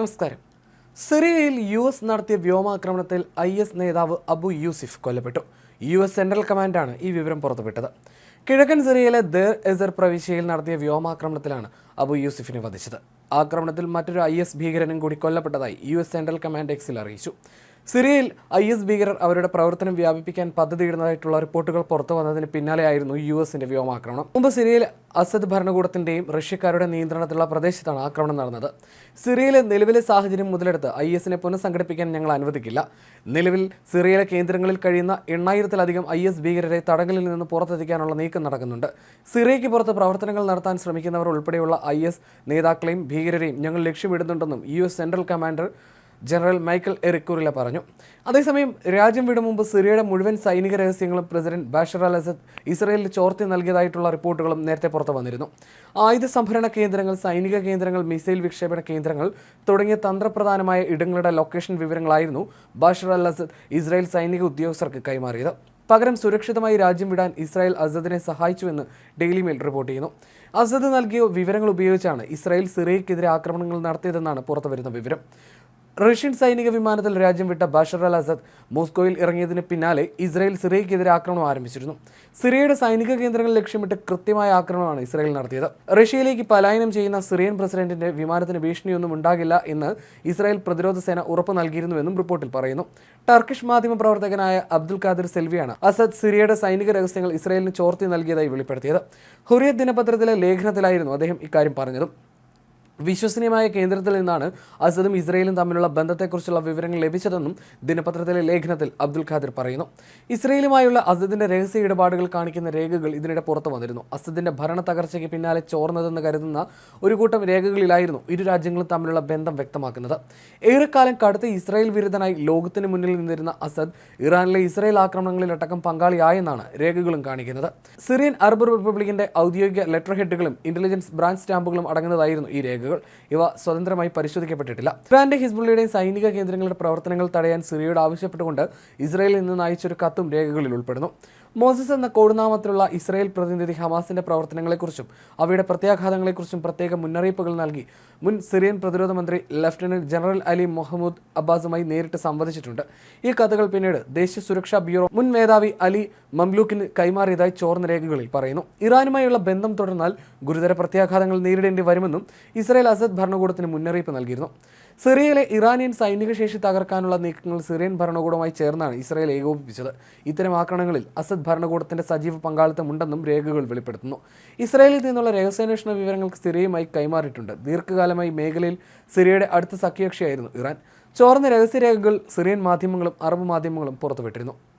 നമസ്കാരം. സിറിയയിൽ U S നടത്തിയ വ്യോമാക്രമണത്തിൽ ഐ എസ് നേതാവ് അബു യൂസിഫ് കൊല്ലപ്പെട്ടു. യു എസ് സെൻട്രൽ കമാൻഡാണ് ഈ വിവരം പുറത്തുവിട്ടത്. കിഴക്കൻ സിറിയയിലെ ദർ എസർ പ്രവിശ്യയിൽ നടത്തിയ വ്യോമാക്രമണത്തിലാണ് അബു യൂസിഫിനെ വധിച്ചത്. ആക്രമണത്തിൽ മറ്റൊരു ഐ എസ് ഭീകരനും കൂടി കൊല്ലപ്പെട്ടതായി യു എസ് സെൻട്രൽ കമാൻഡ് എക്സിൽ അറിയിച്ചു. സിറിയയിൽ ഐ എസ് ഭീകരർ അവരുടെ പ്രവർത്തനം വ്യാപിപ്പിക്കാൻ പദ്ധതിയിടുന്നതായിട്ടുള്ള റിപ്പോർട്ടുകൾ പുറത്തു വന്നതിന് പിന്നാലെയായിരുന്നു യു എസിന്റെ വ്യോമാക്രമണം. മുമ്പ് സിറിയയിൽ അസദ് ഭരണകൂടത്തിന്റെയും റഷ്യക്കാരുടെ നിയന്ത്രണത്തിലുള്ള പ്രദേശത്താണ് ആക്രമണം നടന്നത്. സിറിയയിലെ നിലവിലെ സാഹചര്യം മുതലെടുത്ത് ഐ എസിനെ പുനഃസംഘടിപ്പിക്കാൻ ഞങ്ങൾ അനുവദിക്കില്ല. നിലവിൽ സിറിയയിലെ കേന്ദ്രങ്ങളിൽ കഴിയുന്ന എണ്ണായിരത്തിലധികം ഐ എസ് ഭീകരരെ തടങ്കലിൽ നിന്ന് പുറത്തെത്തിക്കാനുള്ള നീക്കം നടക്കുന്നുണ്ട്. സിറിയയ്ക്ക് പുറത്ത് പ്രവർത്തനങ്ങൾ നടത്താൻ ശ്രമിക്കുന്നവർ ഉൾപ്പെടെയുള്ള ഐ എസ് നേതാക്കളെയും ഭീകരരെയും ഞങ്ങൾ ലക്ഷ്യമിടുന്നുണ്ടെന്നും U S central commander general Michael Erik Kurilla പറഞ്ഞു. അതേസമയം രാജ്യം വിടും മുമ്പ് സിറിയയുടെ മുഴുവൻ സൈനിക രഹസ്യങ്ങളും പ്രസിഡന്റ് ബാഷർ അൽ അസദ് ഇസ്രയേലിൽ ചോർത്തി നൽകിയതായിട്ടുള്ള റിപ്പോർട്ടുകളും നേരത്തെ പുറത്തു വന്നിരുന്നു. ആയുധ സംഭരണ കേന്ദ്രങ്ങൾ സൈനിക കേന്ദ്രങ്ങൾ മിസൈൽ വിക്ഷേപണ കേന്ദ്രങ്ങൾ തുടങ്ങിയ തന്ത്രപ്രധാനമായ ഇടങ്ങളുടെ ലൊക്കേഷൻ വിവരങ്ങളായിരുന്നു ബാഷർ അൽ അസദ് ഇസ്രായേൽ സൈനിക ഉദ്യോഗസ്ഥർക്ക് കൈമാറിയത്. പകരം സുരക്ഷിതമായി രാജ്യം വിടാൻ ഇസ്രായേൽ അസദിനെ സഹായിച്ചുവെന്ന് ഡെയിലി മെയിൽ റിപ്പോർട്ട് ചെയ്യുന്നു. അസദ് നൽകിയ വിവരങ്ങൾ ഉപയോഗിച്ചാണ് ഇസ്രായേൽ സിറിയയ്ക്കെതിരെ ആക്രമണങ്ങൾ നടത്തിയതെന്നാണ് പുറത്തുവരുന്ന വിവരം. റഷ്യൻ സൈനിക വിമാനത്തിൽ രാജ്യം വിട്ട ബഷർ അൽ അസദ് മോസ്കോയിൽ ഇറങ്ങിയതിന് പിന്നാലെ ഇസ്രായേൽ സിറിയയ്ക്കെതിരെ ആക്രമണം ആരംഭിച്ചിരുന്നു. സിറിയയുടെ സൈനിക കേന്ദ്രങ്ങൾ ലക്ഷ്യമിട്ട് കൃത്യമായ ആക്രമണമാണ് ഇസ്രായേൽ നടത്തിയത്. റഷ്യയിലേക്ക് പലായനം ചെയ്യുന്ന സിറിയൻ പ്രസിഡന്റിന്റെ വിമാനത്തിന് ഭീഷണിയൊന്നും ഉണ്ടാകില്ല എന്ന് ഇസ്രായേൽ പ്രതിരോധ സേന ഉറപ്പ് നൽകിയിരുന്നുവെന്നും റിപ്പോർട്ടിൽ പറയുന്നു. ടർക്കിഷ് മാധ്യമ പ്രവർത്തകനായ അബ്ദുൽ ഖാദിർ സെൽവിയാണ് അസദ് സിറിയയുടെ സൈനിക രഹസ്യങ്ങൾ ഇസ്രായേലിന് ചോർത്തി നൽകിയതായി വെളിപ്പെടുത്തിയത്. ഹുറിയത് ദിനപത്രത്തിലെ ലേഖനത്തിലായിരുന്നു അദ്ദേഹം ഇക്കാര്യം പറഞ്ഞതും. വിശ്വസനീയമായ കേന്ദ്രത്തിൽ നിന്നാണ് അസദും ഇസ്രയേലും തമ്മിലുള്ള ബന്ധത്തെക്കുറിച്ചുള്ള വിവരങ്ങൾ ലഭിച്ചതെന്നും ദിനപത്രത്തിലെ ലേഖനത്തിൽ അബ്ദുൽ ഖാദിർ പറയുന്നു. ഇസ്രയേലുമായുള്ള അസദിന്റെ രഹസ്യ ഇടപാടുകൾ കാണിക്കുന്ന രേഖകൾ ഇതിനിടെ പുറത്തു വന്നിരുന്നു. അസദിന്റെ ഭരണ തകർച്ചയ്ക്ക് പിന്നാലെ ചോർന്നതെന്ന് കരുതുന്ന ഒരു കൂട്ടം രേഖകളിലായിരുന്നു ഇരു രാജ്യങ്ങളും തമ്മിലുള്ള ബന്ധം വ്യക്തമാക്കുന്നത്. ഏറെക്കാലം കടുത്ത ഇസ്രായേൽ വിരുദ്ധനായി ലോകത്തിന് മുന്നിൽ നിന്നിരുന്ന അസദ് ഇറാനിലെ ഇസ്രായേൽ ആക്രമണങ്ങളിൽ ആക്രമണങ്ങളിലടക്കം പങ്കാളിയായെന്നാണ് രേഖകളും കാണിക്കുന്നത്. സിറിയൻ അറബ് റിപ്പബ്ലിക്കിന്റെ ഔദ്യോഗിക ലെറ്റർ ഹെഡുകളും ഇന്റലിജൻസ് ബ്രാഞ്ച് സ്റ്റാമ്പുകളും അടങ്ങുന്നതായിരുന്നു ഈ രേഖകൾ. ഇവ സ്വതന്ത്രമായി പരിശോധിക്കപ്പെട്ടിട്ടില്ല. ഇറാന്റെ ഹിസ്ബുള്ളയുടെയും സൈനിക കേന്ദ്രങ്ങളുടെ പ്രവർത്തനങ്ങൾ തടയാൻ സിറിയയോട് ആവശ്യപ്പെട്ടുകൊണ്ട് ഇസ്രായേലിൽ നിന്ന് അയച്ചൊരു കത്തും രേഖകളിൽ ഉൾപ്പെടുന്നു. മോസസ് എന്ന കോടുനാമത്തിലുള്ള ഇസ്രായേൽ പ്രതിനിധി ഹമാസിന്റെ പ്രവർത്തനങ്ങളെക്കുറിച്ചും അവയുടെ പ്രത്യാഘാതങ്ങളെക്കുറിച്ചും പ്രത്യേക മുന്നറിയിപ്പുകൾ നൽകി. മുൻ സിറിയൻ പ്രതിരോധ മന്ത്രി ലഫ്റ്റനന്റ് ജനറൽ അലി മുഹമ്മദ് അബ്ബാസുമായി നേരിട്ട് സംവദിച്ചിട്ടുണ്ട്. ഈ കഥകൾ പിന്നീട് ദേശീയ സുരക്ഷാ ബ്യൂറോ മുൻ മേധാവി അലി മംലൂക്കിന് കൈമാറിയതായി ചോർന്ന രേഖകളിൽ പറയുന്നു. ഇറാനുമായുള്ള ബന്ധം തുടർന്നാൽ ഗുരുതര പ്രത്യാഘാതങ്ങൾ നേരിടേണ്ടി വരുമെന്നും ഇസ്രായേൽ അസദ് ഭരണകൂടത്തിന് മുന്നറിയിപ്പ് നൽകിയിരുന്നു. സിറിയയിലെ ഇറാനിയൻ സൈനിക ശേഷി തകർക്കാനുള്ള നീക്കങ്ങൾ സിറിയൻ ഭരണകൂടവുമായി ചേർന്നാണ് ഇസ്രായേൽ ഏകോപിപ്പിച്ചത്. ഇത്തരം ആക്രമണങ്ങളിൽ അസദ് ഭരണകൂടത്തിന്റെ സജീവ പങ്കാളിത്തമുണ്ടെന്നും രേഖകൾ വെളിപ്പെടുത്തുന്നു. ഇസ്രായേലിൽ നിന്നുള്ള രഹസ്യാന്വേഷണ വിവരങ്ങൾ സിറിയയുമായി കൈമാറിയിട്ടുണ്ട്. ദീർഘകാലമായി മേഖലയിൽ സിറിയയുടെ അടുത്ത സഖ്യകക്ഷിയായിരുന്നു ഇറാൻ. ചോർന്ന രഹസ്യരേഖകൾ സിറിയൻ മാധ്യമങ്ങളും അറബ് മാധ്യമങ്ങളും പുറത്തുവിട്ടിരുന്നു.